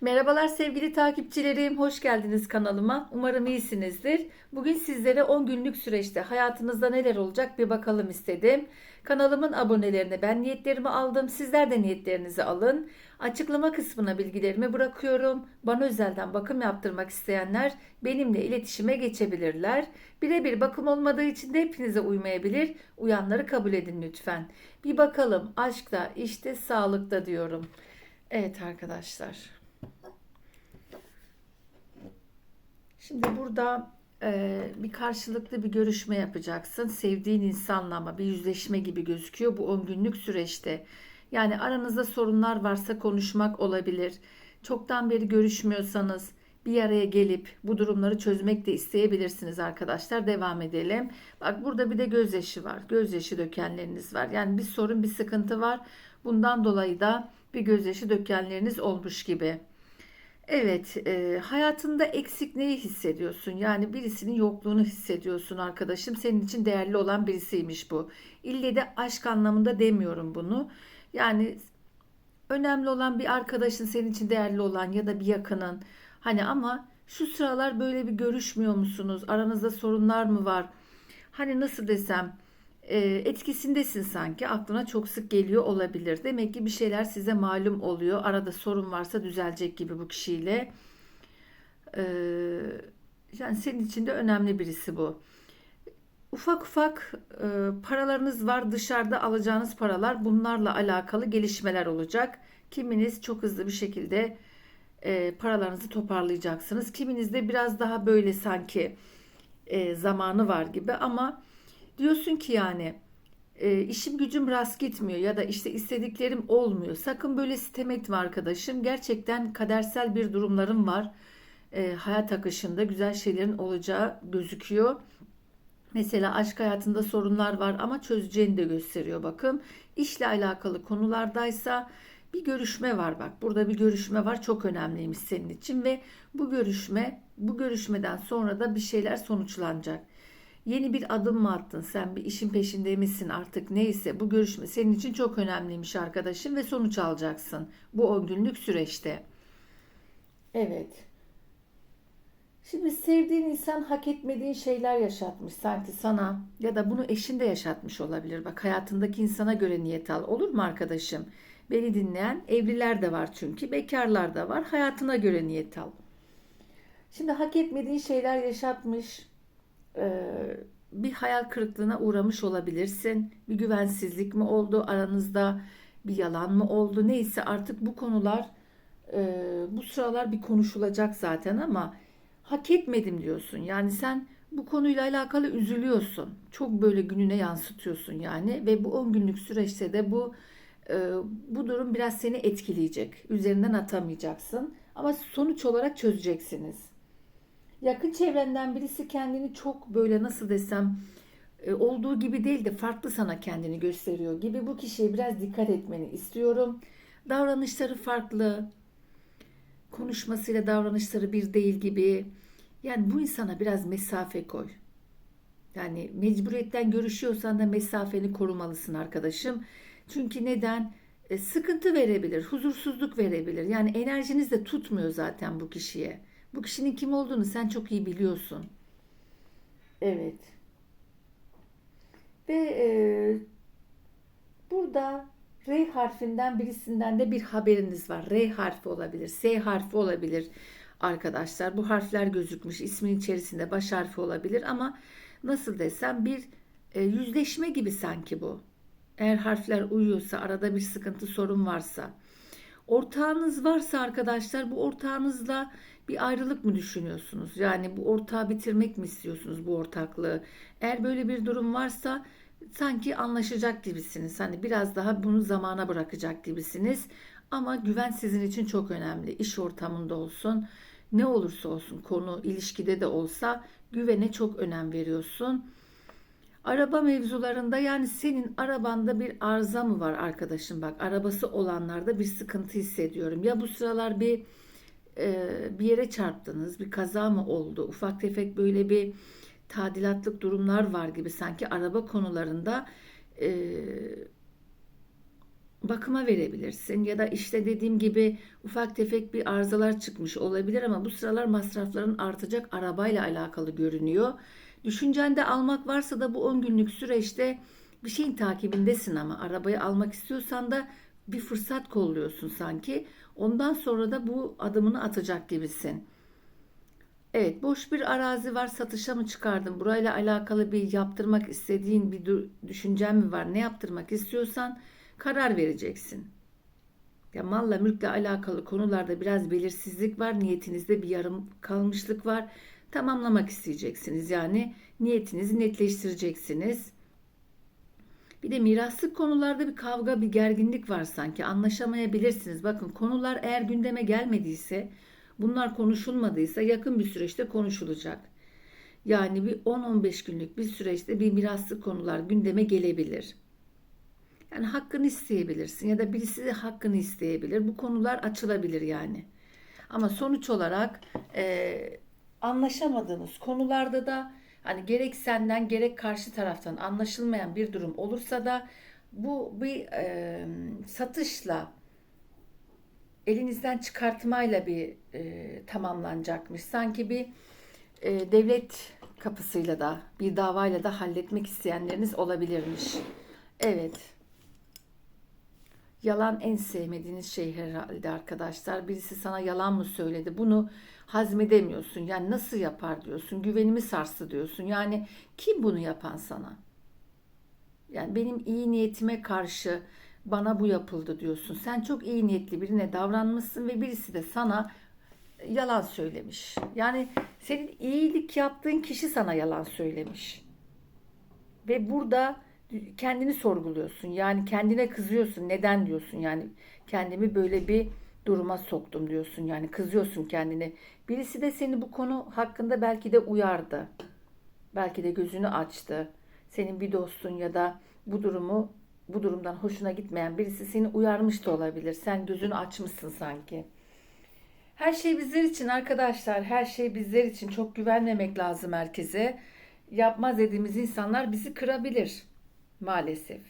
Merhabalar sevgili takipçilerim, hoş geldiniz kanalıma. Umarım iyisinizdir. Bugün sizlere 10 günlük süreçte hayatınızda neler olacak bir bakalım istedim. Kanalımın abonelerine ben niyetlerimi aldım. Sizler de niyetlerinizi alın. Açıklama kısmına bilgilerimi bırakıyorum. Bana özelden bakım yaptırmak isteyenler benimle iletişime geçebilirler. Birebir bakım olmadığı için de hepinize uymayabilir. Uyanları kabul edin lütfen. Bir bakalım aşkta, işte, sağlıkta diyorum. Evet arkadaşlar. Şimdi burada e, bir karşılıklı bir görüşme yapacaksın. Sevdiğin insanla ama bir yüzleşme gibi gözüküyor bu 10 günlük süreçte. Yani aranızda sorunlar varsa konuşmak olabilir. Çoktan beri görüşmüyorsanız bir araya gelip bu durumları çözmek de isteyebilirsiniz arkadaşlar. Devam edelim. Bak burada bir de gözyaşı var. Gözyaşı dökenleriniz var. Yani bir sorun, bir sıkıntı var. Bundan dolayı da bir gözyaşı dökenleriniz olmuş gibi. Evet, e, hayatında eksik neyi hissediyorsun? Yani birisinin yokluğunu hissediyorsun arkadaşım. Senin için değerli olan birisiymiş bu. İlle de aşk anlamında demiyorum bunu. Yani önemli olan bir arkadaşın senin için değerli olan ya da bir yakının. Hani ama şu sıralar böyle bir görüşmüyor musunuz? Aranızda sorunlar mı var? Hani nasıl desem etkisindesin sanki aklına çok sık geliyor olabilir. Demek ki bir şeyler size malum oluyor. Arada sorun varsa düzelecek gibi bu kişiyle. E, yani senin için de önemli birisi bu. Ufak ufak e, paralarınız var dışarıda alacağınız paralar bunlarla alakalı gelişmeler olacak. Kiminiz çok hızlı bir şekilde e, paralarınızı toparlayacaksınız. Kiminiz de biraz daha böyle sanki e, zamanı var gibi ama diyorsun ki yani e, işim gücüm rast gitmiyor ya da işte istediklerim olmuyor. Sakın böyle sitem etme arkadaşım. Gerçekten kadersel bir durumlarım var. E, hayat akışında güzel şeylerin olacağı gözüküyor. Mesela aşk hayatında sorunlar var ama çözeceğini de gösteriyor bakın. İşle alakalı konulardaysa bir görüşme var bak. Burada bir görüşme var. Çok önemliymiş senin için ve bu görüşme bu görüşmeden sonra da bir şeyler sonuçlanacak. Yeni bir adım mı attın sen bir işin peşinde misin artık neyse bu görüşme senin için çok önemliymiş arkadaşım ve sonuç alacaksın bu 10 günlük süreçte. Evet. Şimdi sevdiğin insan hak etmediğin şeyler yaşatmış sanki sana ya da bunu eşin de yaşatmış olabilir. Bak hayatındaki insana göre niyet al. Olur mu arkadaşım? Beni dinleyen evliler de var çünkü bekarlar da var. Hayatına göre niyet al. Şimdi hak etmediğin şeyler yaşatmış. Ee, bir hayal kırıklığına uğramış olabilirsin. Bir güvensizlik mi oldu aranızda? Bir yalan mı oldu? Neyse artık bu konular e, bu sıralar bir konuşulacak zaten ama hak etmedim diyorsun. Yani sen bu konuyla alakalı üzülüyorsun. Çok böyle gününe yansıtıyorsun yani ve bu 10 günlük süreçte de bu e, bu durum biraz seni etkileyecek. Üzerinden atamayacaksın ama sonuç olarak çözeceksiniz. Yakın çevrenden birisi kendini çok böyle nasıl desem e, olduğu gibi değil de farklı sana kendini gösteriyor gibi bu kişiye biraz dikkat etmeni istiyorum. Davranışları farklı, konuşmasıyla davranışları bir değil gibi. Yani bu insana biraz mesafe koy. Yani mecburiyetten görüşüyorsan da mesafeni korumalısın arkadaşım. Çünkü neden? E, sıkıntı verebilir, huzursuzluk verebilir. Yani enerjiniz de tutmuyor zaten bu kişiye. Bu kişinin kim olduğunu sen çok iyi biliyorsun. Evet. Ve e, burada R harfinden birisinden de bir haberiniz var. R harfi olabilir, S harfi olabilir arkadaşlar. Bu harfler gözükmüş. İsmin içerisinde baş harfi olabilir ama nasıl desem bir e, yüzleşme gibi sanki bu. Eğer harfler uyuyorsa, arada bir sıkıntı, sorun varsa. Ortağınız varsa arkadaşlar bu ortağınızla bir ayrılık mı düşünüyorsunuz? Yani bu ortağı bitirmek mi istiyorsunuz bu ortaklığı? Eğer böyle bir durum varsa sanki anlaşacak gibisiniz. Hani biraz daha bunu zamana bırakacak gibisiniz. Ama güven sizin için çok önemli. İş ortamında olsun, ne olursa olsun konu ilişkide de olsa güvene çok önem veriyorsun. Araba mevzularında yani senin arabanda bir arıza mı var arkadaşım bak arabası olanlarda bir sıkıntı hissediyorum. Ya bu sıralar bir e, bir yere çarptınız bir kaza mı oldu ufak tefek böyle bir tadilatlık durumlar var gibi sanki araba konularında e, bakıma verebilirsin ya da işte dediğim gibi ufak tefek bir arızalar çıkmış olabilir ama bu sıralar masrafların artacak arabayla alakalı görünüyor. Düşüncende almak varsa da bu 10 günlük süreçte bir şeyin takibindesin ama arabayı almak istiyorsan da bir fırsat kolluyorsun sanki. Ondan sonra da bu adımını atacak gibisin. Evet, boş bir arazi var, satışa mı çıkardın? Burayla alakalı bir yaptırmak istediğin bir düşüncen mi var? Ne yaptırmak istiyorsan karar vereceksin. Ya malla mülkle alakalı konularda biraz belirsizlik var. Niyetinizde bir yarım kalmışlık var. Tamamlamak isteyeceksiniz. Yani niyetinizi netleştireceksiniz. Bir de miraslık konularda bir kavga, bir gerginlik var sanki. Anlaşamayabilirsiniz. Bakın konular eğer gündeme gelmediyse, bunlar konuşulmadıysa yakın bir süreçte konuşulacak. Yani bir 10-15 günlük bir süreçte bir miraslık konular gündeme gelebilir. Yani hakkını isteyebilirsin ya da birisi hakkını isteyebilir. Bu konular açılabilir yani. Ama sonuç olarak e, anlaşamadığınız konularda da hani gerek senden gerek karşı taraftan anlaşılmayan bir durum olursa da bu bir e, satışla elinizden çıkartmayla bir e, tamamlanacakmış. Sanki bir e, devlet kapısıyla da bir davayla da halletmek isteyenleriniz olabilirmiş. Evet. Yalan en sevmediğiniz şey herhalde arkadaşlar. Birisi sana yalan mı söyledi? Bunu hazmedemiyorsun. Yani nasıl yapar diyorsun. Güvenimi sarstı diyorsun. Yani kim bunu yapan sana? Yani benim iyi niyetime karşı bana bu yapıldı diyorsun. Sen çok iyi niyetli birine davranmışsın ve birisi de sana yalan söylemiş. Yani senin iyilik yaptığın kişi sana yalan söylemiş. Ve burada kendini sorguluyorsun. Yani kendine kızıyorsun. Neden diyorsun? Yani kendimi böyle bir duruma soktum diyorsun. Yani kızıyorsun kendine. Birisi de seni bu konu hakkında belki de uyardı. Belki de gözünü açtı. Senin bir dostun ya da bu durumu bu durumdan hoşuna gitmeyen birisi seni uyarmış da olabilir. Sen gözünü açmışsın sanki. Her şey bizler için arkadaşlar. Her şey bizler için. Çok güvenmemek lazım herkese. Yapmaz dediğimiz insanlar bizi kırabilir. Maalesef.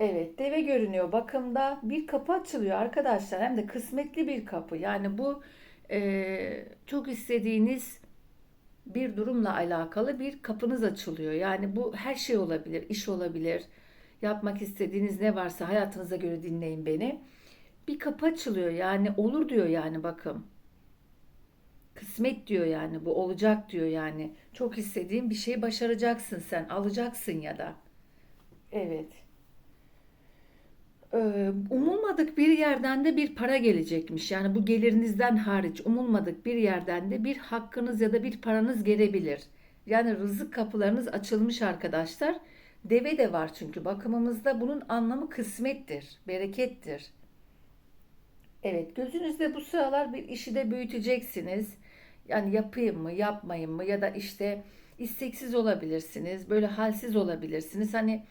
Evet deve görünüyor bakımda. Bir kapı açılıyor arkadaşlar. Hem de kısmetli bir kapı. Yani bu e, çok istediğiniz bir durumla alakalı bir kapınız açılıyor. Yani bu her şey olabilir iş olabilir. Yapmak istediğiniz ne varsa hayatınıza göre dinleyin beni. Bir kapı açılıyor. Yani olur diyor yani bakın kısmet diyor yani bu olacak diyor yani. Çok istediğin bir şeyi başaracaksın sen alacaksın ya da. Evet. Ee, umulmadık bir yerden de bir para gelecekmiş. Yani bu gelirinizden hariç umulmadık bir yerden de bir hakkınız ya da bir paranız gelebilir. Yani rızık kapılarınız açılmış arkadaşlar. Deve de var çünkü bakımımızda bunun anlamı kısmettir, berekettir. Evet gözünüzde bu sıralar bir işi de büyüteceksiniz. Yani yapayım mı, yapmayayım mı ya da işte isteksiz olabilirsiniz, böyle halsiz olabilirsiniz. Hani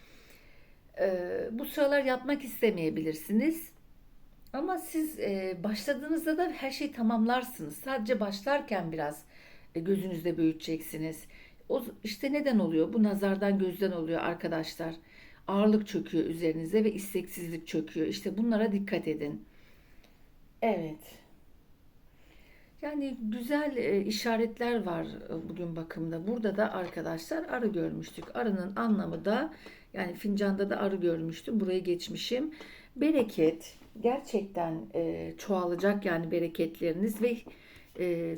e, bu sıralar yapmak istemeyebilirsiniz. Ama siz e, başladığınızda da her şeyi tamamlarsınız. Sadece başlarken biraz e, gözünüzde büyüteceksiniz. O işte neden oluyor? Bu nazardan gözden oluyor arkadaşlar. Ağırlık çöküyor üzerinize ve isteksizlik çöküyor. İşte bunlara dikkat edin. Evet. Yani güzel e, işaretler var e, bugün bakımda. Burada da arkadaşlar arı görmüştük. Arının anlamı da yani fincanda da arı görmüştüm. Buraya geçmişim. Bereket gerçekten e, çoğalacak yani bereketleriniz ve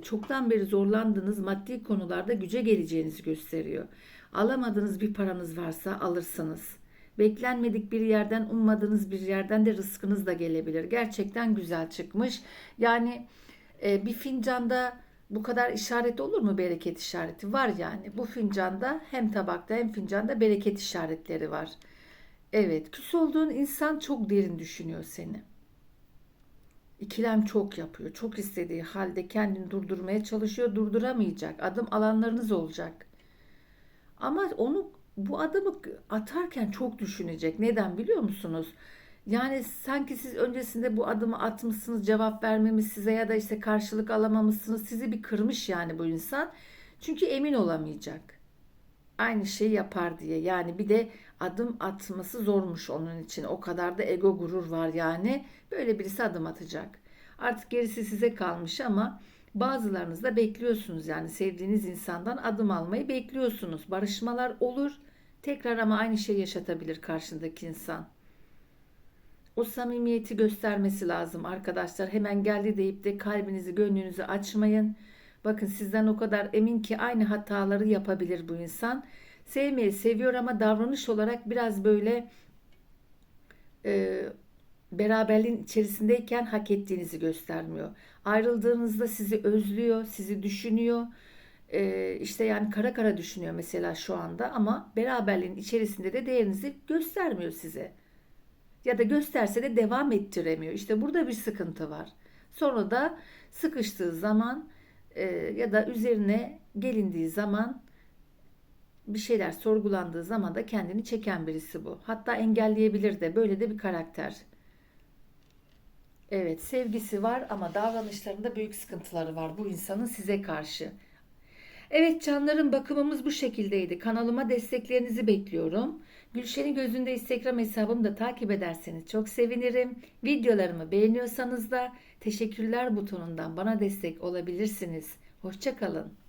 çoktan beri zorlandığınız maddi konularda güce geleceğinizi gösteriyor. Alamadığınız bir paranız varsa alırsınız. Beklenmedik bir yerden, ummadığınız bir yerden de rızkınız da gelebilir. Gerçekten güzel çıkmış. Yani e, bir fincanda bu kadar işaret olur mu bereket işareti? Var yani. Bu fincanda hem tabakta hem fincanda bereket işaretleri var. Evet, küs olduğun insan çok derin düşünüyor seni. İkilem çok yapıyor. Çok istediği halde kendini durdurmaya çalışıyor. Durduramayacak. Adım alanlarınız olacak. Ama onu bu adımı atarken çok düşünecek. Neden biliyor musunuz? Yani sanki siz öncesinde bu adımı atmışsınız, cevap vermemiş size ya da işte karşılık alamamışsınız. Sizi bir kırmış yani bu insan. Çünkü emin olamayacak. Aynı şeyi yapar diye. Yani bir de adım atması zormuş onun için. O kadar da ego gurur var yani. Böyle birisi adım atacak. Artık gerisi size kalmış ama bazılarınız da bekliyorsunuz yani sevdiğiniz insandan adım almayı bekliyorsunuz. Barışmalar olur. Tekrar ama aynı şey yaşatabilir karşındaki insan. O samimiyeti göstermesi lazım arkadaşlar. Hemen geldi deyip de kalbinizi, gönlünüzü açmayın. Bakın sizden o kadar emin ki aynı hataları yapabilir bu insan. Sevmeyi seviyor ama davranış olarak biraz böyle e, beraberliğin içerisindeyken hak ettiğinizi göstermiyor. Ayrıldığınızda sizi özlüyor, sizi düşünüyor. E, işte yani kara kara düşünüyor mesela şu anda ama beraberliğin içerisinde de değerinizi göstermiyor size. Ya da gösterse de devam ettiremiyor. İşte burada bir sıkıntı var. Sonra da sıkıştığı zaman e, ya da üzerine gelindiği zaman bir şeyler sorgulandığı zaman da kendini çeken birisi bu. Hatta engelleyebilir de böyle de bir karakter. Evet, sevgisi var ama davranışlarında büyük sıkıntıları var bu insanın size karşı. Evet canlarım bakımımız bu şekildeydi. Kanalıma desteklerinizi bekliyorum. Gülşen'in gözünde Instagram hesabımı da takip ederseniz çok sevinirim. Videolarımı beğeniyorsanız da teşekkürler butonundan bana destek olabilirsiniz. Hoşçakalın.